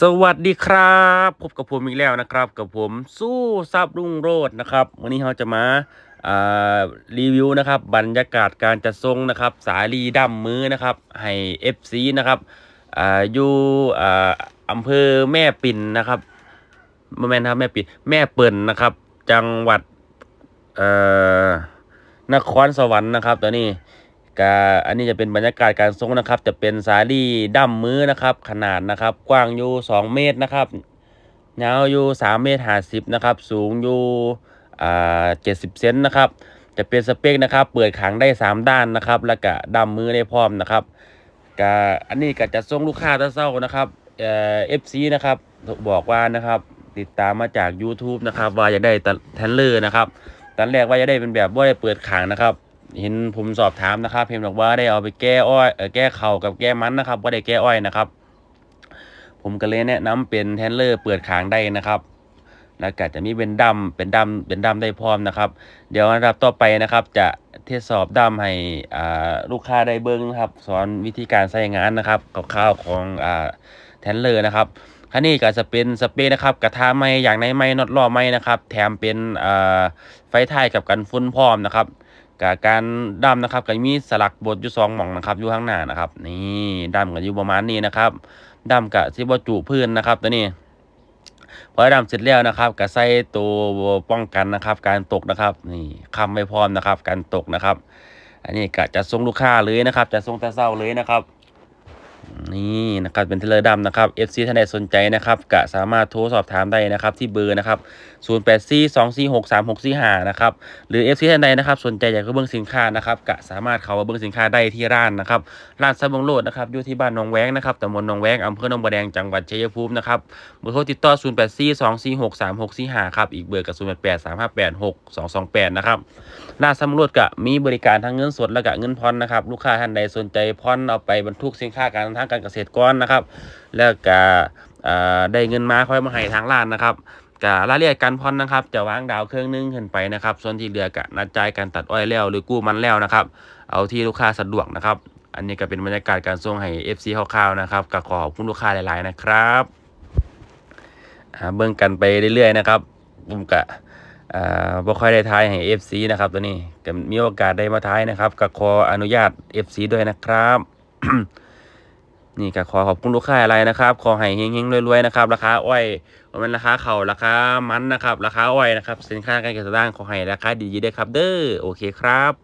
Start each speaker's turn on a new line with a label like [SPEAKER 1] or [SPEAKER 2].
[SPEAKER 1] สวัสดีครับพบกับผมอีกแล้วนะครับ กับผมสู้ซับรุ่งโรจน์นะครับวันนี้เราจะมาอ่ารีวิวนะครับบรรยากาศการจัดทรงนะครับ สาลีดั้มมือนะครับให้ FC นะครับอ่าอยู่อ่าอำเภอแม่ปิ่นนะครับมเมนครับแม่ปิ่นแม่เปิ่นนะครับ จังหวัดเอ่อนครสวรรค์นะครับตอนนี้ ก็อันนี้จะเป็นบรรยากาศการทรงนะครับ จะเป็นสาลี่ดั้มมือนะครับ ขนาดนะครับ กว้างอยู่ 2 เมตรนะครับยาวอยู่ 3 เมตร50นะครับ สูงอยู่อ่า70เซนนะครับ จะเป็นสเปคนะครับ เปิดขังได้ 3 ด้านนะครับ แล้วก็ดั้มมือได้พร้อมนะครับก็อันนี้ก็จะส่งลูกค้าตะเศร้านะครับเอ่อฟซีนะครับบอกว่านะครับ ติดตามมาจาก YouTube นะครับ ว่าอยากได้แทนเลอร์นะครับตอนแรกว่าจะได้เป็นแบบว่าได้เปิดขังนะครับ เห็นผมสอบถามนะครับ เพียงบอกว่าได้เอาไปแก้อ้อยแก้เข่ากับแก้มันนะครับว่าได้แก้อ้อยนะครับ ผมก็เลยแนะนำเป็นแทนเลอร์เปิดขางได้นะครับแล้วก็จะมีเป็นดำเป็นดำเป็นดำได้พร้อมนะครับ เดี๋ยวอันดับต่อไปนะครับ จะทดสอบดำให้ลูกค้าได้เบิ้งนะครับ สอนวิธีการใช้งานนะครับคร่าวของอแทนเลอร์นะครับคันนี้ก็จะเป็นสเปรย์นะครับกระทะไม้อย่างในไม้น็อตล้อไม้นะครับ แถมเป็นไฟท้ายกับกันฝุ่นพร้อมนะครับ กับการดำนะครับก็มีสลักบดอยู่สองหม่องนะครับอยู่ข้างหน้านะครับ นี่ดำกันอยู่ประมาณนี้นะครับดำกับซิบจุพื้นนะครับตัวนี้พอดำเสร็จแล้วนะครับก็ใส่ตัวป้องกันนะครับ การตกนะครับนี่คำไม่พร้อมนะครับ การตกนะครับ อันนี้ก็จะส่งลูกค้าเลยนะครับ จะส่งแต่เศร้าเลยนะครับ นี่นะครับเป็นเทเลอร์ดำนะครับ FC ท่านใดสนใจนะครับก็สามารถโทรสอบถามได้นะครับที่เบอร์นะครับ0842463645นะครับหรือ FC ท่านใดนะครับสนใจอยากจะเบิ่งสินค้านะครับก็สามารถเข้ามาเบิ่งสินค้าได้ที่ร้านนะครับร้านซับบงโลดนะครับอยู่ที่บ้านหนองแวงนะครับตำบลหนองแวงอำเภอหนองบัวแดงจังหวัดชัยภูมินะครับเบอร์โทรติดต่อ 0842463645ครับอีกเบอร์กับ0883586228นะครับร้านซับบงโลดก็มีบริการทั้งเงินสดและก็เงินผ่อนนะครับลูกค้าท่านใดสนใจผ่อนเอาไปบรรทุกสินค้าการทางการเกษตรกรนะครับ แล้วก็ได้เงินมาค่อยมาให้ทางร้านนะครับกรายละเอียดการผ่อนนะครับ จะวางดาวเครื่องนึงขึ้นไปนะครับ ส่วนที่เหลือกะนัดจ่ายการตัดอ้อยแล้ว หรือกู้มันแล้วนะครับ เอาที่ลูกค้าสะดวกนะครับ อันนี้ก็เป็นบรรยากาศการส่งให้ FC คร่าวๆนะครับก็ขอขอบคุณลูกค้าหลาย ๆ นะครับอ่าเบิ่งกันไปเรื่อย ๆ นะครับผมกะบ่ค่อยได้ทายให้ FC นะครับ ตัวนี้ก็มีโอกาสได้มาทายนะครับก็ขออนุญาต FC ด้วยนะครับ นี่ก็ขอขอบคุณลูกค้าอะไรนะครับ ขอให้เฮงๆรวยๆนะครับ ราคาอ้อยว่ามันราคาเข่าราคามันนะครับ ราคาอ้อยนะครับ สินค้าการเกษตรด้านขอให้ราคาดีๆด้วยครับ เด้อ โอเคครับ